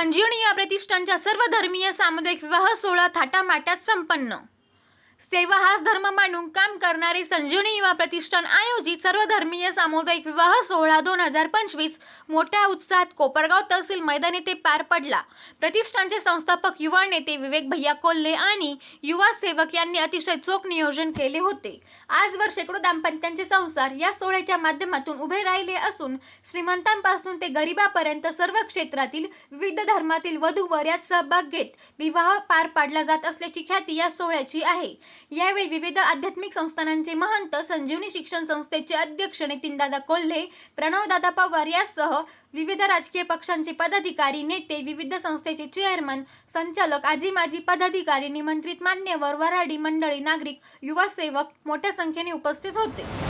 संजीवनी या प्रतिष्ठानच्या सर्व धर्मीय सामुदायिक विवाह सोहळा थाटामाटात संपन्न. सेवा हाच धर्म मानून काम करणारे संजीवनी युवा प्रतिष्ठान आयोजित सर्वधर्मीय सामुदायिक विवाह सोहळा दोन हजार पंचवीस. मोठ्या उत्साहात कोपरगाव तहसील मैदान येथे पार पडला. प्रतिष्ठानचे संस्थापक युवा नेते विवेक भैया कोल्हे आणि युवा सेवक यांनी अतिशय चोख नियोजन केले होते. आजवर शेकडो दाम्पत्यांचे संसार या सोहळ्याच्या माध्यमातून उभे राहिले असून श्रीमंतांपासून ते गरिबापर्यंत सर्व क्षेत्रातील विविध धर्मातील वधूवर यात सहभाग घेत विवाह पार पाडला जात असल्याची ख्याती या सोहळ्याची आहे. यावेळी विविध आध्यात्मिक संस्थानांचे महंत संजीवनी शिक्षण संस्थेचे अध्यक्ष नितीनदादा कोल्हे प्रणवदादा पवार यासह विविध राजकीय पक्षांचे पदाधिकारी नेते विविध संस्थेचे चेअरमन संचालक आजी माजी पदाधिकारी निमंत्रित मान्यवर वराडी मंडळी नागरिक युवा सेवक मोठ्या संख्येने उपस्थित होते.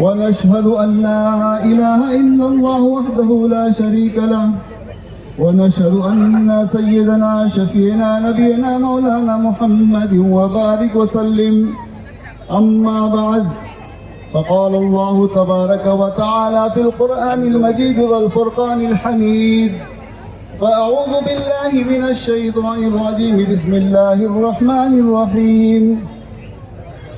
ونشهد أن لا إله إلا الله وحده لا شريك له. ونشهد أن سيدنا شفينا نبينا مولانا محمد وبارك وسلم. أما بعد فقال الله تبارك وتعالى في القرآن المجيد والفرقان الحميد فأعوذ بالله من الشيطان الرجيم. بسم الله الرحمن الرحيم.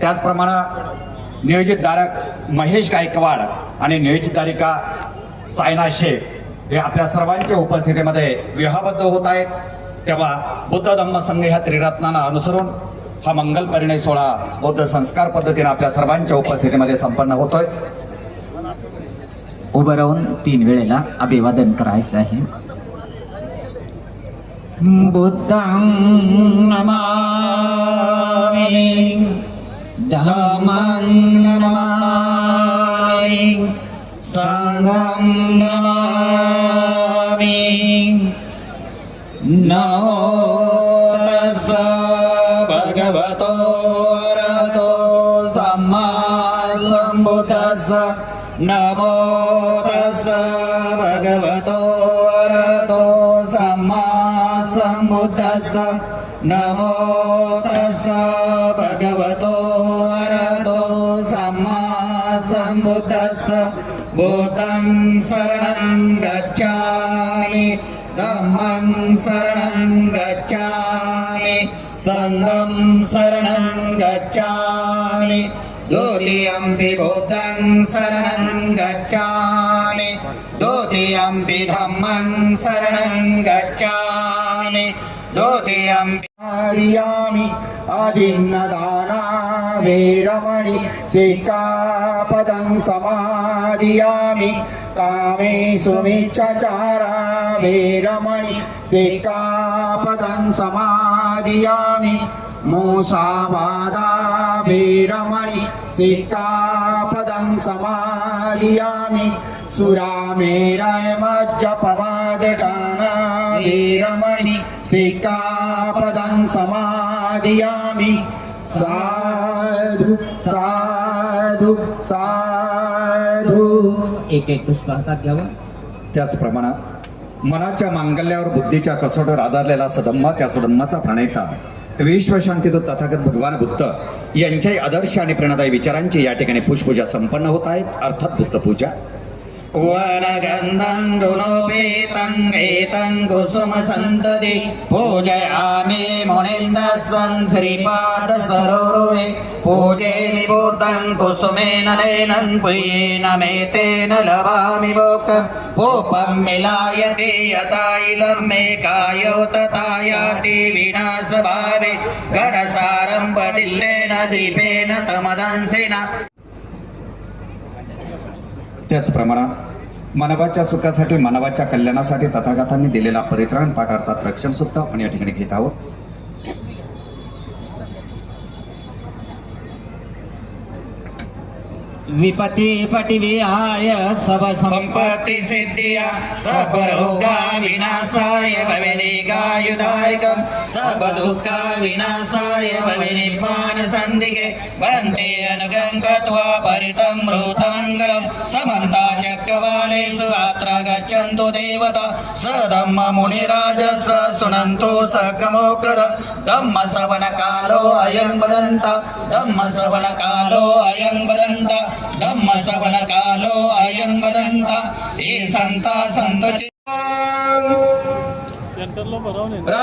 त्याचप्रमाणे नियोजित धारक महेश गायकवाड आणि नियोजित धारिका सायना शेख हे आपल्या सर्वांच्या उपस्थितीमध्ये विवाहबद्ध होत आहेत. तेव्हा बुद्ध धम्म संघ ह्या त्रिरत्नांना अनुसरून हा मंगल परिणय सोहळा बौद्ध संस्कार पद्धतीने आपल्या सर्वांच्या उपस्थितीमध्ये संपन्न होतोय. उभं राहून तीन वेळेला अभिवादन करायचं आहे. बुद्धं नमामि. Dhammang Namami Sangham Namami Namo Tassa Bhagavato Arahato Samma Sambuddhassa Namo Tassa Bhagavato Arahato Samma Sambuddhassa नमो तस्स भगवतो सम्मा सम्बुद्धस्स बुद्धं शरणं गच्छामि धम्मं शरणं गच्छामि सङ्गं शरणं गच्छामि द्वितीयम्पि बुद्धं शरणं गच्छामि द्वितीयम्पि धम्मं शरणं गच्छामि द्वितीयम्पि आर्यामि आदिन्नदाना वीरमणि सिक्कापदं समादियामि कामे सुमिच्छचारा वीरमणि सिक्कापदं समादियामि मूसावादा वीरमणि सिक्कापदं समादियामि सुरामेराय मज्जपवादटाना वीरमणि सिक्कापदं समादियामि। साधु साधु साधु। एक एक पुष्प हातात घ्यावं. त्याचप्रमाणे मनाच्या मांगल्यावर बुद्धीच्या कसोटीवर आधारलेला सदम्मा त्या सदम्माचा प्रणेता विश्वशांतीदूत तथागत भगवान बुद्ध यांच्याही आदर्श आणि प्रेरणादायी विचारांची या ठिकाणी पुष्पपूजा संपन्न होत आहेत. अर्थात बुद्ध पूजा वरगन्धं गुणोपेतं गीतं कुसुमसन्तति पूजयामि मुनीन्दस्सं श्रीपाद सरोरुहे पूजे निबोधं कुसुमेन नैनं पुयेन मेतेन लवामि मोक्तं पूपं मिलायते यथा इदं मे कायो तथा याति विनाशभावे गणसारम्भदिल्लेन दीपेन तमदंसेन त्याचप्रमाणे मानवाच्या सुखासाठी मानवाच्या कल्याणासाठी तथागतांनी दिलेला परित्राण पाठ अर्थात रक्षण सुद्धा आपण या ठिकाणी घेत आहोत. विपति पटिविहाय सब संपत्ति सिद्धिया सर्वरोगा विनाशाय भवेदिकायुधायकं सर्वदुःखा विनाशाय भवेनिर्माण सन्धिके वन्दे अनुगं गत्वा परितं मृतमङ्गलं समन्ता चक्रवालेषु अत्र गच्छन्तु देवता स धम्म मुनिराजस सुनन्तु सकमोकृत धम्म सवनकालो अयं वदन्त धम्म सवनकालो अयं वदन्त धम्म सवनकालो अयं वदन्त हे संता संत विनती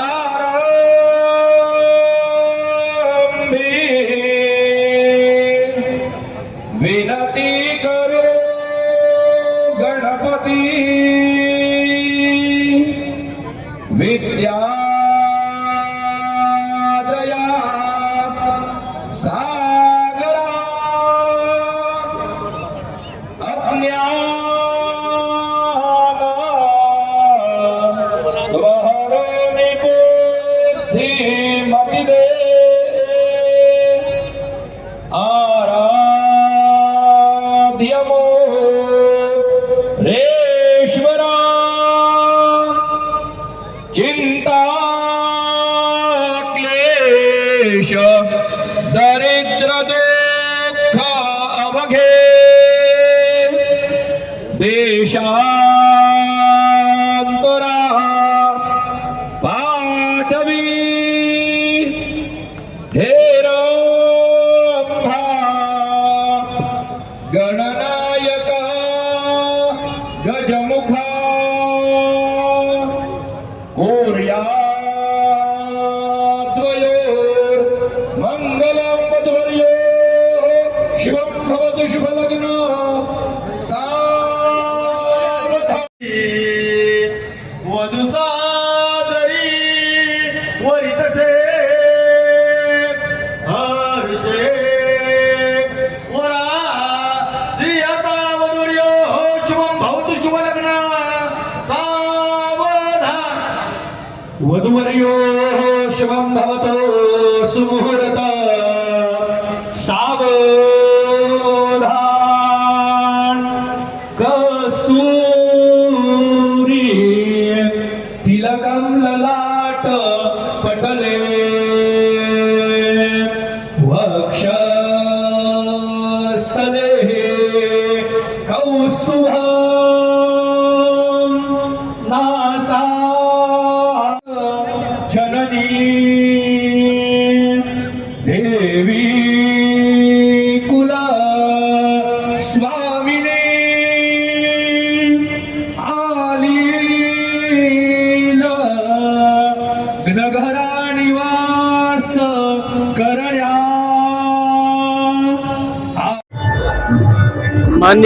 খাওয়াতে শুভ লাগে না।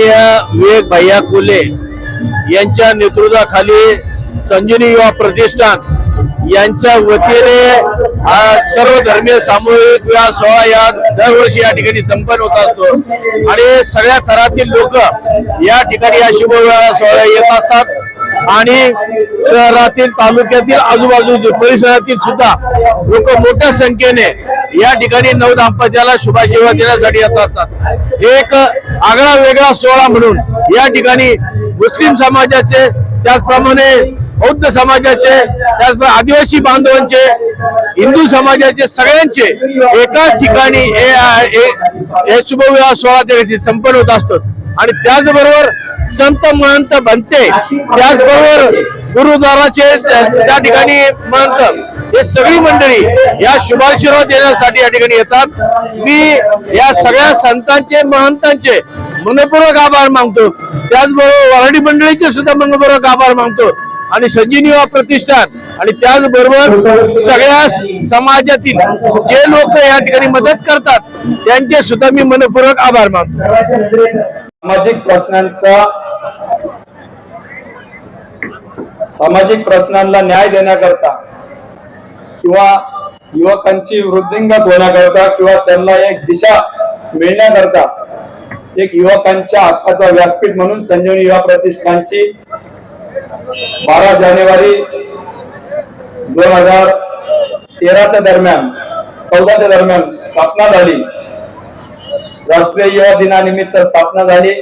माननीय विवेक भैया कुले यांच्या नेतृत्वाखाली संजीवनी युवा प्रतिष्ठान यांच्या वतीने हा सर्व धर्मीय सामूहिक विवाह सोहळा या दरवर्षी या ठिकाणी संपन्न होत असतो. आणि सगळ्या थरातील लोक या ठिकाणी या शुभ विवाह सोहळा येत असतात. आणि शहरातील तालुक्यातील आजूबाजूच्या परिसरातील सुद्धा लोक मोठ्या संख्येने या ठिकाणी नव दाम्पत्याला शुभाशीर्वाद देण्यासाठी येत असतात. एक आगळा वेगळा सोहळा म्हणून या ठिकाणी मुस्लिम समाजाचे त्याचप्रमाणे बौद्ध समाजाचे त्याचप्रमाणे आदिवासी बांधवांचे हिंदू समाजाचे सगळ्यांचे एकाच ठिकाणी हे हे- शुभविवाह सोहळा त्या संपन्न होत असतो. आणि त्याचबरोबर संत महंत बनते. त्याचबरोबर गुरुद्वाराचे त्या त्या ठिकाणी महंत हे सगळी मंडळी या शुभाशीर्वाद देण्यासाठी या ठिकाणी येतात. मी या सगळ्या संतांचे महंतांचे मनपूर्वक आभार मानतो. त्याचबरोबर वराडी मंडळीचे सुद्धा मनपूर्वक आभार मानतो. आणि संजीवनी प्रतिष्ठान. आणि त्याचबरोबर सगळ्या समाजातील जे लोक या ठिकाणी मदत करतात त्यांचे सुद्धा मी मनपूर्वक आभार मानतो. सामाजिक प्रश्नांचा सामाजिक प्रश्नांना न्याय देण्याकरता किंवा युवकांची वृद्धिंगत होण्याकरता किंवा त्यांना एक दिशा मिळण्याकरता एक युवकांच्या हक्काचा व्यासपीठ म्हणून संजीवनी युवा प्रतिष्ठानची बारा जानेवारी दोन हजार तेराच्या दरम्यान चौदाच्या दरम्यान स्थापना झाली. राष्ट्रीय युवा दिनानिमित्त स्थापना झाली.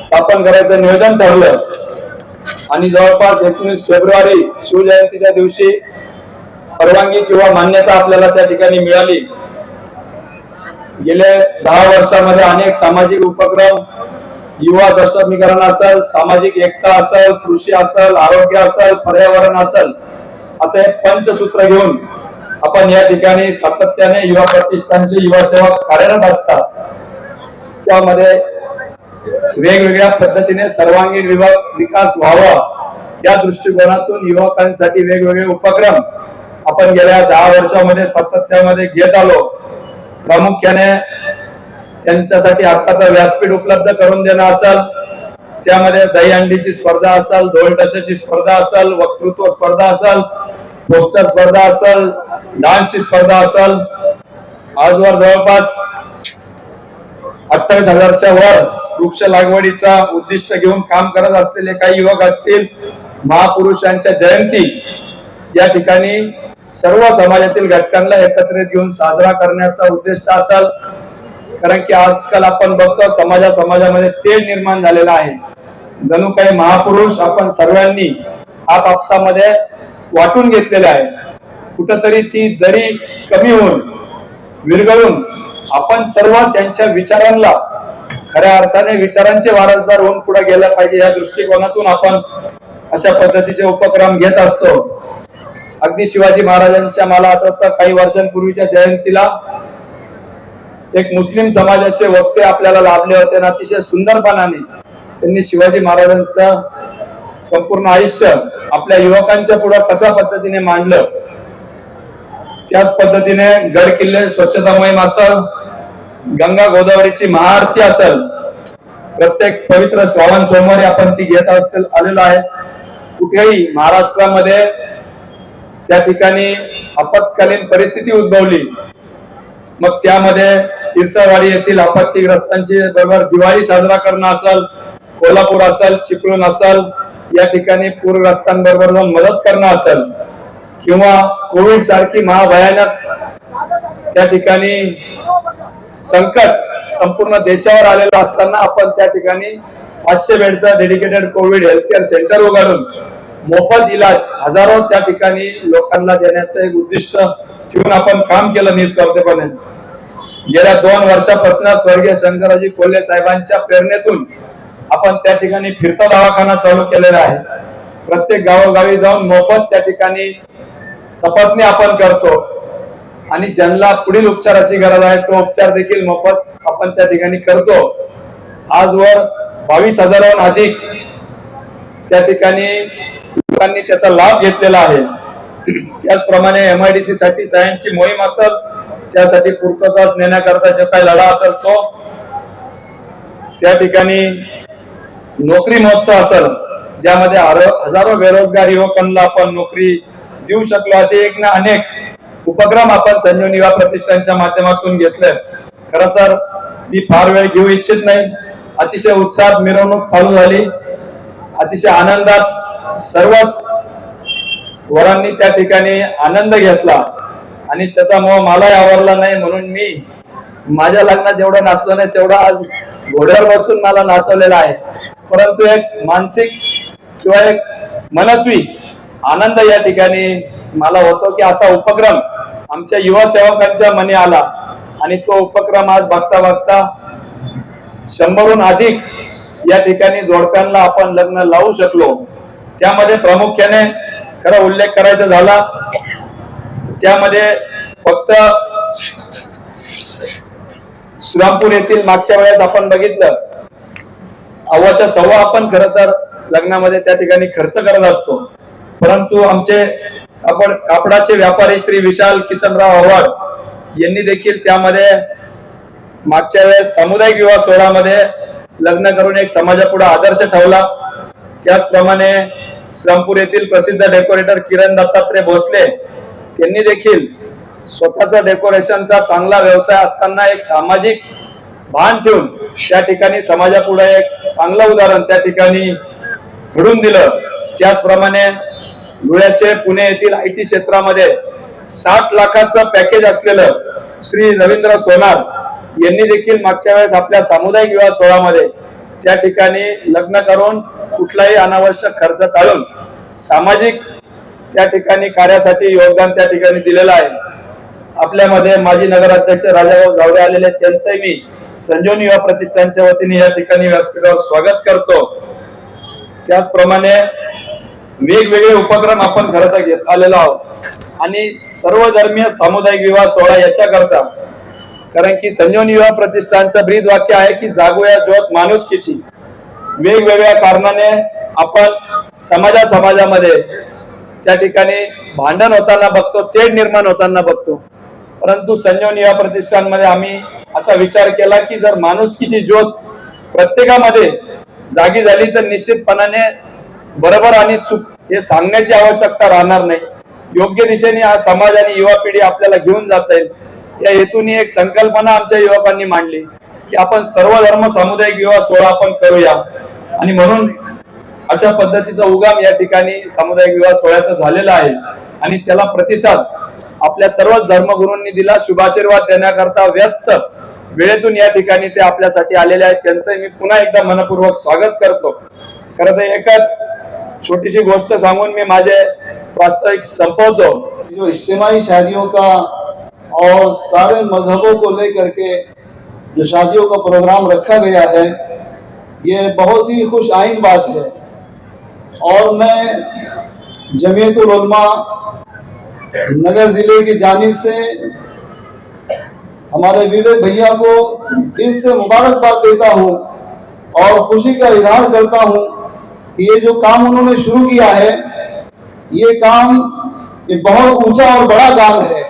स्थापन करायचं नियोजन ठरलं. आणि जवळपास एकोणीस फेब्रुवारी शिवजयंतीच्या दिवशी परवानगी किंवा मान्यता आपल्याला त्या ठिकाणी मिळाली. गेल्या दहा वर्षामध्ये अनेक सामाजिक उपक्रम युवा सशक्तीकरण असेल सामाजिक एकता असेल कृषी असेल आरोग्य असेल पर्यावरण असेल असे पंचसूत्र घेऊन आपण या ठिकाणी सातत्याने युवा प्रतिष्ठानचे युवा सेवा कार्यरत असतात. त्यामध्ये वेगवेगळ्या पद्धतीने सर्वांगीण विभाग विकास व्हावा या दृष्टिकोनातून युवकांसाठी वेगवेगळे उपक्रम आपण गेल्या दहा वर्षामध्ये सातत्यामध्ये घेत आलो. प्रामुख्याने त्यांच्यासाठी हक्काचा व्यासपीठ उपलब्ध करून देणं असेल त्यामध्ये दहीहंडीची स्पर्धा असेल ढोलटशाची स्पर्धा असेल वक्तृत्व स्पर्धा असेल पोस्टर स्पर्धा असेल डान्सची स्पर्धा असेल. आजवर जवळपास अठ्ठावीस हजारच्या वर वृक्ष लागवडीचा उद्दिष्ट घेऊन काम करत असलेले काही युवक असतील महापुरुषांच्या जयंती या ठिकाणी सर्व समाजातील घटकांना एकत्रित घेऊन साजरा करण्याचा उद्दिष्ट असेल. कारण की आजकाल आपण बघतो समाजा समाजामध्ये तेढ निर्माण झालेला आहे. जणू काही महापुरुष आपण सर्वांनी आपापसामध्ये वाटून घेतलेले आहे. कुठंतरी ती दरी कमी होऊन विरघळून आपण सर्व त्यांच्या विचारांना खऱ्या अर्थाने विचारांचे वारसदार होऊन पुढे गेला पाहिजे या दृष्टिकोनातून आपण अशा पद्धतीचे उपक्रम घेत असतो. अगदी शिवाजी महाराजांच्या मला आठवतं काही वर्षांपूर्वीच्या जयंतीला एक मुस्लिम समाजाचे वक्ते आपल्याला लाभले होते आणि अतिशय सुंदरपणाने त्यांनी शिवाजी महाराजांचं संपूर्ण आयुष्य आपल्या युवकांच्या पुढे कशा पद्धतीने मांडलं त्याच पद्धतीने गड किल्ले स्वच्छता मोहीम असल गंगा गोदावरीची महाआरती असेल प्रत्येक पवित्र श्रावण सोमवारी आपण ती घेत आलेलो आहे. कुठेही महाराष्ट्रामध्ये त्या ठिकाणी आपत्कालीन परिस्थिती उद्भवली मग त्यामध्ये तिरसावाडी येथील आपत्तीग्रस्तांची बरोबर दिवाळी साजरा करणं असेल कोल्हापूर असेल चिपळूण असेल या ठिकाणी पूरग्रस्तांबरोबर जाऊन मदत करणं असेल किंवा कोविड सारखी महाभयानक त्या ठिकाणी संकट संपूर्ण देशावर आलेलं असताना आपण त्या ठिकाणी पाचशे बेडचा डेडिकेटेड कोविड हेल्थकेअर सेंटर उघडून मोफत इलाज हजारो त्या ठिकाणी लोकांना देण्याचं एक उद्दिष्ट ठेवून आपण काम केलं निस्वार्थपणे गेल्या दोन वर्षापासून स्वर्गीय शंकराजी कोल्हे साहेबांच्या प्रेरणेतून आपण त्या ठिकाणी फिरता दवाखाना चालू केलेला आहे. प्रत्येक गावोगावी जाऊन मोफत त्या ठिकाणी तपासणी आपण करतो. आणि ज्यांना पुढील उपचाराची गरज आहे तो उपचार देखील मोफत आपण त्या ठिकाणी करतो. आजवर बावीस हजाराहून अधिक त्या ठिकाणी लोकांनी त्याचा लाभ घेतलेला आहे. त्याचप्रमाणे एमआयडीसी साठी सायन्सची मोहीम असेल त्यासाठी पूर्ततास नेण्याकरता जो काही लढा असेल तो त्या ठिकाणी नोकरी महोत्सव असेल ज्यामध्ये हजारो बेरोजगार युवकांना आपण नोकरी देऊ शकलो असे एक ना अनेक उपक्रम आपण संजीवनी युवा प्रतिष्ठानच्या माध्यमातून घेतले खर तर मी फार वेळ घेऊ इच्छित नाही. अतिशय उत्साहात मिरवणूक चालू झाली. अतिशय आनंदात सर्वच वरांनी त्या ठिकाणी आनंद घेतला. आणि त्याचा मोह मलाही आवडला नाही म्हणून मी माझ्या लग्नात जेवढं नाचलो नाही तेवढा आज घोड्यावर बसून मला नाचवलेला आहे. परंतु एक मानसिक किंवा एक मनस्वी आनंद या ठिकाणी मला होतो की असा उपक्रम आमच्या युवा सेवकांच्या मनी आला आणि तो उपक्रम आज बघता बघता शंभरहून अधिक या ठिकाणी जोडप्यांना आपण लग्न लावू शकलो. त्यामध्ये प्रामुख्याने खरा उल्लेख करायचा झाला. त्यामध्ये फक्त श्रीरामपूर येथील मागच्या वेळेस आपण बघितलं. अव्वाच्या सव्वा आपण खर तर लग्नामध्ये त्या ठिकाणी खर्च करत असतो. परंतु आमचे आपण कापडाचे व्यापारी श्री विशाल किसनराव आव्हाड यांनी देखील त्यामध्ये मागच्या वेळेस सामुदायिक विवाह सोहळ्यामध्ये लग्न करून एक समाजापुढे आदर्श ठेवला. त्याचप्रमाणे श्रमपूर येथील प्रसिद्ध डेकोरेटर किरण दत्तात्रय भोसले त्यांनी देखील स्वतःचा डेकोरेशनचा चांगला व्यवसाय असताना एक सामाजिक भान ठेवून त्या ठिकाणी समाजापुढे एक चांगलं उदाहरण त्या ठिकाणी घडून दिलं. त्याचप्रमाणे धुळ्याचे पुणे येथील आय टी क्षेत्रामध्ये साठ लाखाचं पॅकेज असलेलं श्री रवींद्र सोनार यांनी देखील मागच्या वेळेस आपल्या सामुदायिक विवाह सोहळ्यामध्ये त्या ठिकाणी लग्न करून कुठलाही अनावश्यक खर्च टाळून सामाजिक त्या ठिकाणी कार्यासाठी योगदान त्या ठिकाणी दिलेलं आहे. आपल्यामध्ये माजी नगराध्यक्ष राजाभाऊ जावडे आलेले त्यांचंही मी संजीवनी युवा प्रतिष्ठानच्या वतीने या ठिकाणी व्यासपीठावर स्वागत करतो. त्याचप्रमाणे वेगवेगळे उपक्रम आपण खरं घेत आलेलो आहोत. आणि सर्व धर्मीय सामुदायिक विवाह सोहळा याच्या करता कारण की संजीवनी विवाह प्रतिष्ठानचं ब्रीद वाक्य आहे की जागोया ज्योत माणुसकीची. वेगवेगळ्या कारणाने आपण समाजा समाजामध्ये त्या ठिकाणी भांडण होताना बघतो तेढ निर्माण होताना बघतो. परंतु संजीवनी विवाह प्रतिष्ठानमध्ये आम्ही असा विचार केला की जर माणुसकीची ज्योत प्रत्येकामध्ये जागी झाली तर निश्चितपणाने बरोबर आणि चूक हे सांगण्याची आवश्यकता राहणार नाही. योग्य दिशेने हा समाज आणि युवा पिढी आपल्याला घेऊन जाता येईल. या हेतूने एक संकल्पना आमच्या युवकांनी मांडली की आपण सर्व धर्म सामुदायिक विवाह सोहळा आपण करूया. आणि म्हणून अशा पद्धतीचा उगाम या ठिकाणी सामुदायिक विवाह सोहळ्याचा झालेला आहे. आणि त्याला प्रतिसाद आपल्या सर्वच धर्मगुरूंनी दिला. शुभाशीर्वाद देण्याकरता व्यस्त वेळेतून या ठिकाणी ते आपल्यासाठी आलेले आहेत. त्यांचं मी पुन्हा एकदा मनपूर्वक स्वागत करतो. खरं तर एकच छोटीशी गोष्ट सांगून मी माझे प्रास्ताविक संपवतो. जो इज्तिमाही शादियों का और सारे मजहबों को लेकर के जो शादियों का प्रोग्राम रखा गया है, ये बहुत ही खुश आइन बात है। और मैं जमीयतुल नगर ज़िले की जानिब से हमारे विवेक भैया को दिल से मुबारकबाद देता हूँ और खुशी का इजहार करता हूँ। कि ये जो काम उन्होंने शुरू किया है, ये काम ये बहुत ऊँचा और बड़ा काम है।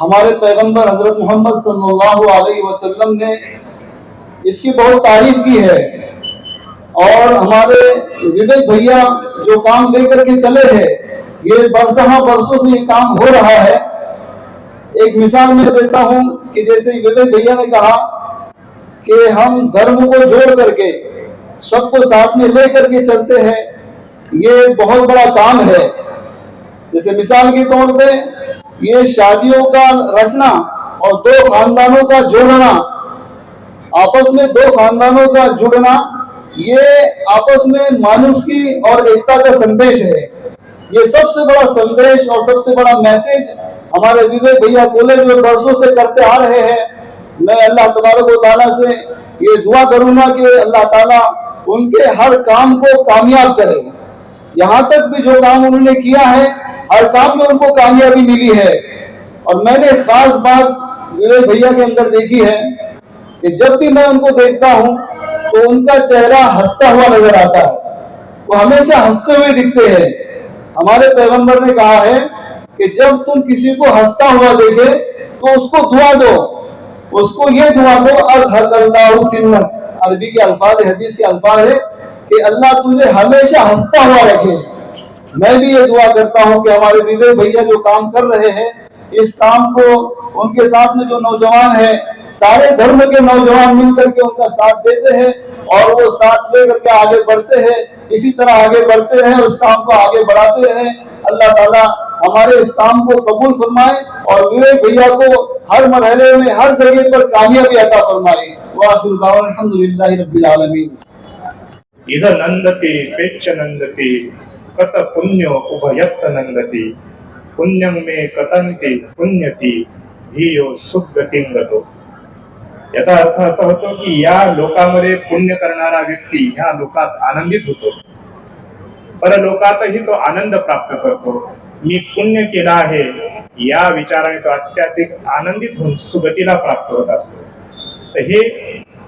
हमारे पैगंबर हज़रत मोहम्मद सल्लल्लाहु अलैहि वसल्लम ने इसकी बहुत तारीफ़ की है। और हमारे विवेक भैया जो काम लेकर के चले हैं, ये बरसहा बरसों से ये काम हो रहा है। एक मिसाल मैं देता हूँ कि जैसे विवेक भैया ने कहा कि हम धर्म को जोड़ करके सबको साथ में ले करके चलते हैं। ये बहुत बड़ा काम है। जैसे मिसाल के तौर पे ये शादियों का रचना और दो खानदानों का जोड़ना, आपस में दो खानदानों का जुड़ना, ये आपस में मानुष की और एकता का संदेश है। ये सबसे बड़ा संदेश और सबसे बड़ा मैसेज हमारे विवेक भैया बोले जो बरसों से करते आ रहे हैं। मैं अल्लाह तबारक ताला से ये दुआ करूँगा कि अल्लाह ताला उनके हर काम को कामयाब करे। यहाँ तक भी जो काम उन्होंने किया है, हर काम में उनको कामयाबी मिली है। और मैंने खास बात विवेक भैया के अंदर देखी है कि जब भी मैं उनको देखता हूँ तो उनका चेहरा हंसता हुआ नज़र आता है। वो हमेशा हँसते हुए दिखते हैं। हमारे पैगंबर ने कहा है कि जब तुम किसी को हंसता हुआ देखे तो उसको दुआ दो। उसको ये दुआ दो अल्लाह सिन्नत। अरबी के अल्फाज हदीस के अल्फाज है कि अल्लाह तुझे हमेशा हंसता हुआ रखे। मैं भी ये दुआ करता हूँ कि हमारे विवेक भैया जो काम कर रहे हैं, इस काम को उनके साथ में जो नौजवान है, सारे धर्म के नौजवान मिलकर के उनका साथ देते हैं और वो साथ लेकर के आगे बढ़ते हैं। इसी तरह आगे बढ़ते रहे उस काम को आगे बढ़ाते रहे अल्लाह ताला हमारे इस काम को कबूल फरमाए और विवेक भैया को हर मरहले में, हर जगह पर कामयाबी अता फरमाए। नंदते कत पुण्यो धियो सुगतिंगतो याचा अर्थ असा होतो की या पुण्य करणारा व्यक्ती ह्या लोकात आनंदित होतो। तो आनंद प्राप्त करतो। मी पुण्य केलं आहे या विचाराने तो अत्याधिक आनंदित होऊन सुगतीला प्राप्त होत असतो. तर हे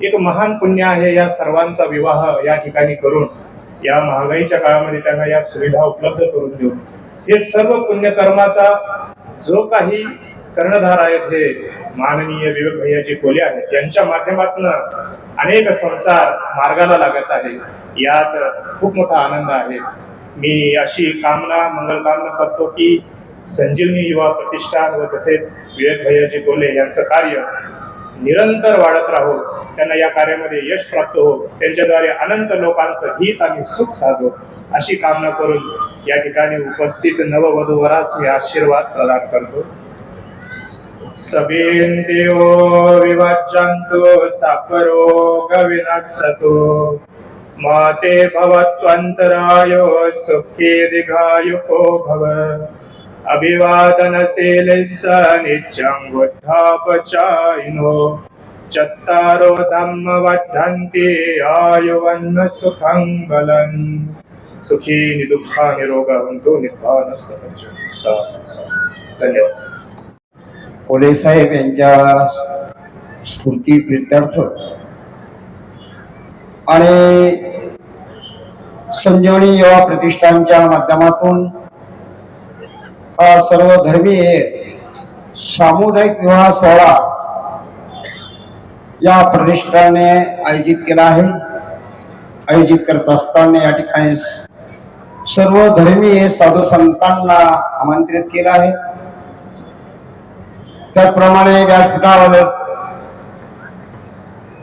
एक महान पुण्य आहे या सर्वांचा विवाह या ठिकाणी करून या महागाईच्या काळामध्ये त्यांना या सुविधा उपलब्ध करून देऊन हे सर्व पुण्यकर्माचा जो काही कर्णधार आहेत हे माननीय विवेक भैयाजी कोले आहेत यांच्या माध्यमातून अनेक संसार मार्गाला लागत आहे. यात खूप मोठा आनंद आहे. मी अशी कामना मंगल कामना करतो की संजीवनी युवा प्रतिष्ठान व तसेच विवेक भैयाजी गोले यांचं कार्य निरंतर वाढत राहो त्यांना या कार्यामध्ये यश प्राप्त हो त्यांच्याद्वारे अनंत लोकांचं हित आणि सुख साधो अशी कामना करून या ठिकाणी उपस्थित नववधूवरास मी आशीर्वाद प्रदान करतो. सबेन देव विवाच्यंतो सापरो गविनसतो माते भवत्वन्तरायो सुखे दीर्घायुको भव। अभिवादनशीलिस्स नित्यं बुद्धापचायिनो चत्तारो धम्म वर्धन्ति आयुवन्न सुखं बलम्। सुखी निदुःखा निरोगवंतो निर्वाणस्य धन्यवाद। कोले साहेब यांच्या स्फूर्ती प्रित्यर्थ आणि संजीवनी युवा प्रतिष्ठानच्या माध्यमातून हा सर्व धर्मीय सामुदायिक विवाह सोहळा या प्रतिष्ठाने आयोजित केला आहे. आयोजित करत असताना या ठिकाणी सर्व धर्मीय साधू संतांना आमंत्रित केलं आहे. त्याचप्रमाणे व्यासपीठावर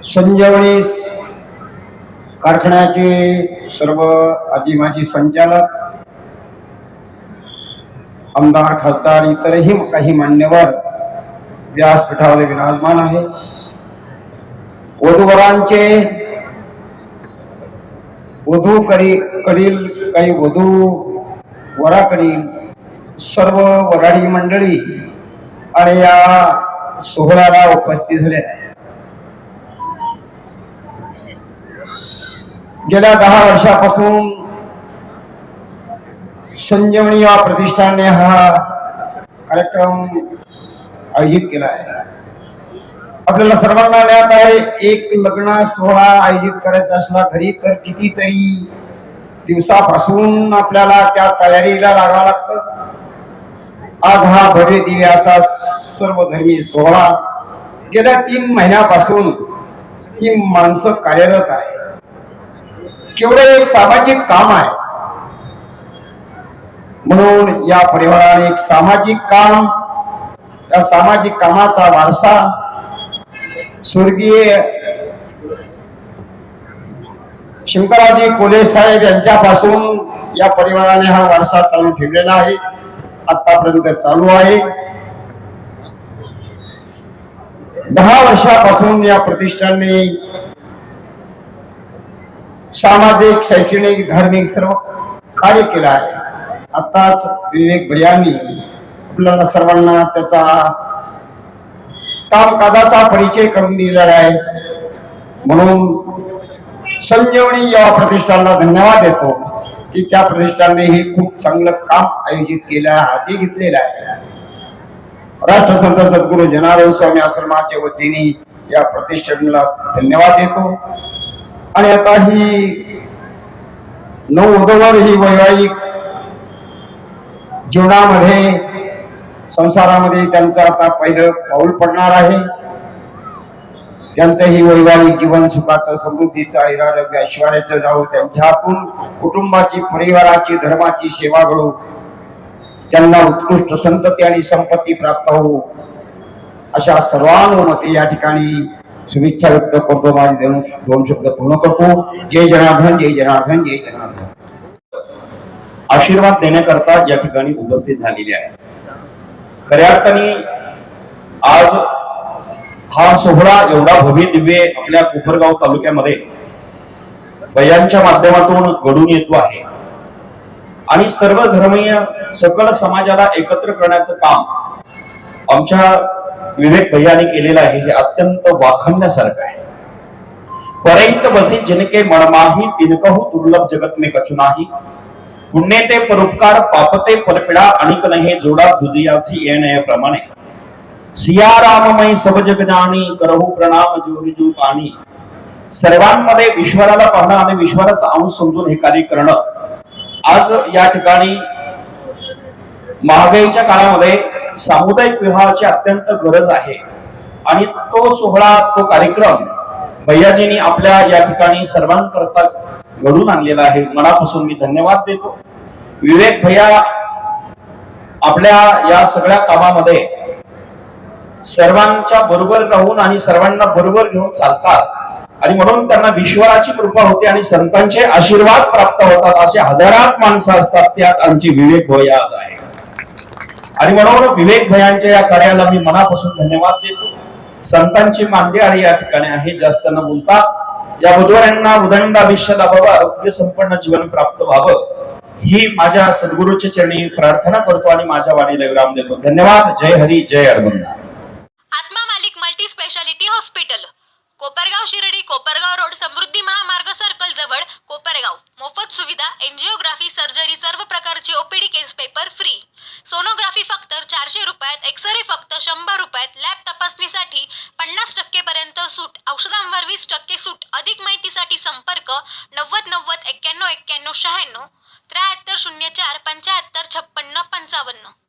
संजीवनी कारखान्याचे सर्व आजी माजी संचालक आमदार खासदार इतरही काही मान्यवर व्यासपीठावर विराजमान आहे. वधूवरांचे वधू करी कडील काही वधू वराकडील सर्व वराडी मंडळी आणि या सोहळ्याला उपस्थित झाले आहे गेल्या दहा वर्षापासून संजीवनी या प्रतिष्ठानने हा कार्यक्रम आयोजित केला आहे. आपल्याला सर्वांना ज्ञात आहे एक लग्न सोहळा आयोजित करायचा असला घरी तर कितीतरी दिवसापासून आपल्याला त्या तयारीला लागावं लागतं. आज हा भव्य दिव्य असा सर्व धर्मी सोहळा गेल्या तीन महिन्यापासून ही माणसं कार्यरत आहे केवढं एक सामाजिक काम आहे. म्हणून या परिवाराने एक सामाजिक काम त्या सामाजिक कामाचा वारसा स्वर्गीय शंकराजी कोले साहेब यांच्यापासून या परिवाराने हा वारसा चालू ठेवलेला आहे. आतापर्यंत चालू आहे. दहा वर्षापासून या प्रतिष्ठानने सामाजिक शैक्षणिक धार्मिक सर्व कार्य केलं आहे. आताच विवेक भैयांनी आपल्याला सर्वांना त्याचा कामकाजाचा परिचय करून दिलेला आहे. म्हणून संजीवनी या प्रतिष्ठानला धन्यवाद देतो की त्या प्रतिष्ठानने हे खूप चांगलं काम आयोजित केलं आहे हाती घेतलेलं आहे. राष्ट्रसंत सद्गुरू जनार्दन स्वामी आश्रमाच्या वतीने या प्रतिष्ठानला धन्यवाद देतो. आणि आता ही नऊ वधूवर ही वैवाहिक जीवनामध्ये संसारामध्ये त्यांचं आता पहिलं पाऊल पडणार आहे. त्यांचं ही वैवाहिक जीवन सुखाचं समृद्धीचं ऐरारोग्य ऐश्वर्याचं जाऊ त्यांच्या हातून कुटुंबाची परिवाराची धर्माची सेवा घडू त्यांना उत्कृष्ट संतती आणि संपत्ती प्राप्त होऊ. अशा सर्वानुमते या ठिकाणी शुभेच्छा व्यक्त करतो माझे देऊन दोन शब्द पूर्ण करतो जय जनार्दन जय जनार्दन जय जनार्दन आशीर्वाद देण्याकरता या ठिकाणी उपस्थित झालेले आहे खऱ्या अर्थाने आज हा सोहळा एवढा भव्य दिव्य आपल्या कोपरगाव तालुक्यामध्ये बयांच्या माध्यमातून घडून येतो आहे. आणि सर्व धर्मीय सकल समाजाला एकत्र करण्याचं काम आमच्या विवेक भैयाने केलेलं आहे हे अत्यंत वाखण्यासारखं आहे. परहित बसे जिनके मनमाही तिनकहू दुर्लभ जगत में कछु नाही पुण्य ते परोपकार पापते परपिडा अनिक नहे जोडा दुजियासी येण्याप्रमाणे सिया राममय सब जग जाणी करहू प्रणाम जोरी जो पाणी. सर्वांमध्ये ईश्वराला पाहणं आणि ईश्वराचा अंश समजून हे कार्य करणं. आज या ठिकाणी महागाईच्या काळामध्ये सामुदायिक विवाहाची अत्यंत गरज आहे. आणि तो सोहळा तो कार्यक्रम भैयाजींनी आपल्या या ठिकाणी सर्वांकरता घडून आणलेला आहे. मनापासून मी धन्यवाद देतो. विवेक भैया आपल्या या सगळ्या कामामध्ये सर्वांच्या बरोबर राहून आणि सर्वांना बरोबर घेऊन चालतात. आणि म्हणून त्यांना विश्वाची कृपा होते आणि संतांचे आशीर्वाद प्राप्त होतात असे हजारात माणसं असतात. त्यात आमची विवेक भैया आहे आणि म्हणून विवेक भयांच्या या कार्याला मी मनापासून धन्यवाद देतो. संतांची मांडी आणि या ठिकाणी आहे जास्त न बोलता. या बुधवारांना उदंड आयुष्य लाभावं आरोग्य संपन्न जीवन प्राप्त व्हावं. ही माझ्या सद्गुरूच्या चरणी प्रार्थना करतो आणि माझ्या वाणीला विराम देतो. धन्यवाद. जय हरी जय अरबंदा. Atma Malik multi speciality hospital. Kopargaon Shirdi Kopargaon road Samruddhi Mahamarg circle जवळ कोपरगाव. मोफत सुविधा एंजिओग्राफी सर्जरी सर्व प्रकारचे OPD case paper free. Sonography फक्त चारशे रुपयात एक्सरे फक्त शंभर रुपयात लॅब तपासणीसाठी पन्नास टक्के पर्यंत सूट औषधांवर वीस टक्के सूट अधिक माहितीसाठी संपर्क नव्वद नव्वद एक्क्याण्णव एक्क्याण्णव शहाण्णव त्र्याहत्तर शून्य चार पंच्याहत्तर छप्पन्न पंचावन्न.